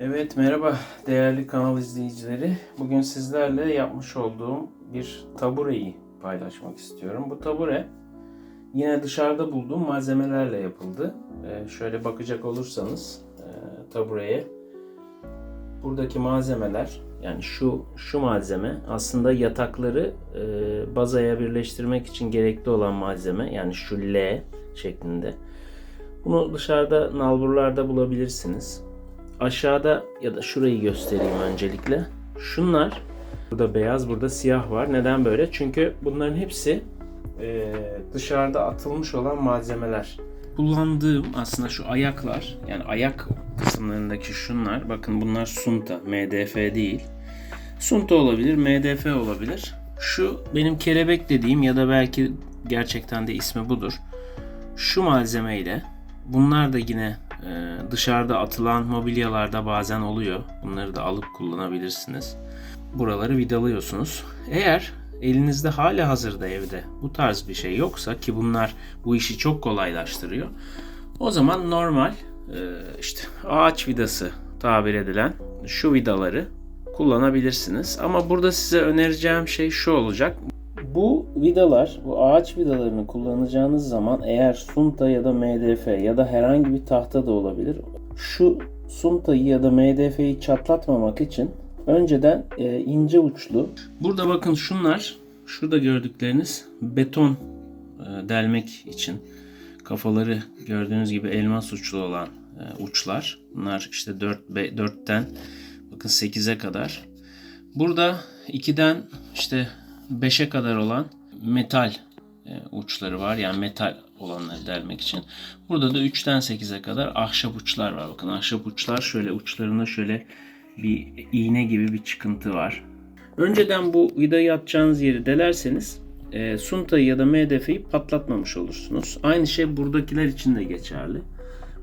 Evet merhaba değerli kanal izleyicileri. Bugün sizlerle yapmış olduğum bir tabureyi paylaşmak istiyorum. Bu tabure yine dışarıda bulduğum malzemelerle yapıldı. Ee, şöyle bakacak olursanız e, tabureye buradaki malzemeler yani şu şu malzeme aslında yatakları e, bazaya birleştirmek için gerekli olan malzeme yani şu L şeklinde. Bunu dışarıda nalburlarda bulabilirsiniz aşağıda ya da şurayı göstereyim öncelikle. Şunlar burada beyaz burada siyah var. Neden böyle? Çünkü bunların hepsi e, dışarıda atılmış olan malzemeler. Kullandığım aslında şu ayaklar yani ayak kısımlarındaki şunlar bakın bunlar sunta MDF değil. Sunta olabilir MDF olabilir. Şu benim kelebek dediğim ya da belki gerçekten de ismi budur. Şu malzemeyle bunlar da yine dışarıda atılan mobilyalarda bazen oluyor. Bunları da alıp kullanabilirsiniz. Buraları vidalıyorsunuz. Eğer elinizde hala hazırda evde bu tarz bir şey yoksa ki bunlar bu işi çok kolaylaştırıyor. O zaman normal e, işte ağaç vidası tabir edilen şu vidaları kullanabilirsiniz. Ama burada size önereceğim şey şu olacak. Bu vidalar, bu ağaç vidalarını kullanacağınız zaman eğer sunta ya da MDF ya da herhangi bir tahta da olabilir. Şu suntayı ya da MDF'yi çatlatmamak için önceden e, ince uçlu. Burada bakın şunlar, şurada gördükleriniz beton e, delmek için kafaları gördüğünüz gibi elmas uçlu olan e, uçlar. Bunlar işte 4 4'ten bakın 8'e kadar. Burada 2'den işte 5'e kadar olan metal e, uçları var. Yani metal olanları delmek için. Burada da 3'ten 8'e kadar ahşap uçlar var. Bakın ahşap uçlar şöyle uçlarında şöyle bir iğne gibi bir çıkıntı var. Önceden bu vidayı atacağınız yeri delerseniz e, suntayı ya da MDF'yi patlatmamış olursunuz. Aynı şey buradakiler için de geçerli.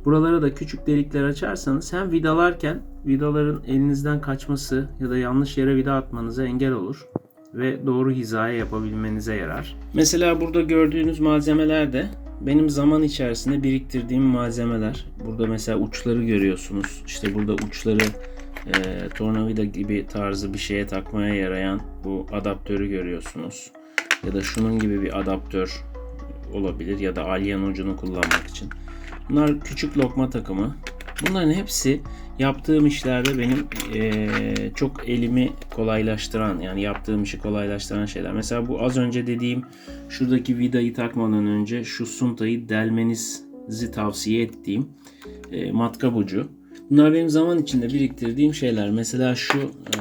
Buralara da küçük delikler açarsanız hem vidalarken vidaların elinizden kaçması ya da yanlış yere vida atmanıza engel olur ve doğru hizaya yapabilmenize yarar. Mesela burada gördüğünüz malzemeler de benim zaman içerisinde biriktirdiğim malzemeler. Burada mesela uçları görüyorsunuz. İşte burada uçları e, tornavida gibi tarzı bir şeye takmaya yarayan bu adaptörü görüyorsunuz. Ya da şunun gibi bir adaptör olabilir ya da alyan ucunu kullanmak için. Bunlar küçük lokma takımı. Bunların hepsi yaptığım işlerde benim e, çok elimi kolaylaştıran yani yaptığım işi kolaylaştıran şeyler. Mesela bu az önce dediğim şuradaki vidayı takmadan önce şu suntayı delmenizi tavsiye ettiğim e, matkap ucu. Bunlar benim zaman içinde biriktirdiğim şeyler. Mesela şu e,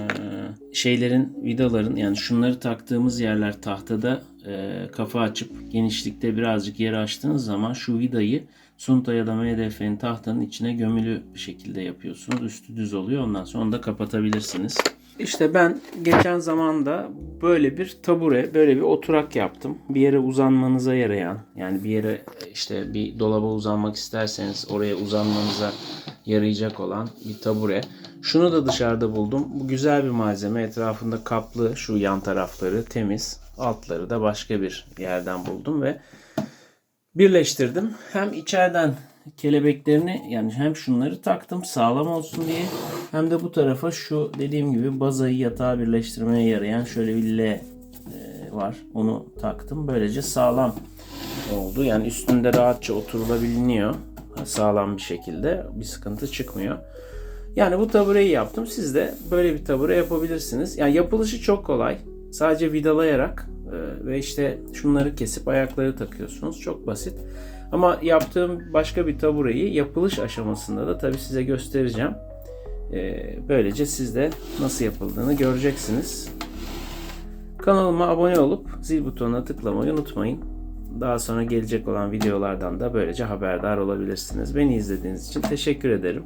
şeylerin vidaların yani şunları taktığımız yerler tahtada e, kafa açıp genişlikte birazcık yer açtığınız zaman şu vidayı sunta ya da MDF'nin tahtanın içine gömülü bir şekilde yapıyorsunuz. Üstü düz oluyor. Ondan sonra onu da kapatabilirsiniz. İşte ben geçen zamanda böyle bir tabure, böyle bir oturak yaptım. Bir yere uzanmanıza yarayan, yani bir yere işte bir dolaba uzanmak isterseniz oraya uzanmanıza yarayacak olan bir tabure. Şunu da dışarıda buldum. Bu güzel bir malzeme. Etrafında kaplı şu yan tarafları temiz. Altları da başka bir yerden buldum ve birleştirdim. Hem içeriden kelebeklerini yani hem şunları taktım sağlam olsun diye hem de bu tarafa şu dediğim gibi bazayı yatağa birleştirmeye yarayan şöyle bir L e, var. Onu taktım. Böylece sağlam oldu. Yani üstünde rahatça oturulabiliyor. Sağlam bir şekilde. Bir sıkıntı çıkmıyor. Yani bu tabureyi yaptım. Siz de böyle bir tabure yapabilirsiniz. Yani yapılışı çok kolay. Sadece vidalayarak e, ve işte şunları kesip ayakları takıyorsunuz. Çok basit. Ama yaptığım başka bir tabureyi yapılış aşamasında da tabii size göstereceğim. E, böylece siz de nasıl yapıldığını göreceksiniz. Kanalıma abone olup zil butonuna tıklamayı unutmayın. Daha sonra gelecek olan videolardan da böylece haberdar olabilirsiniz. Beni izlediğiniz için teşekkür ederim.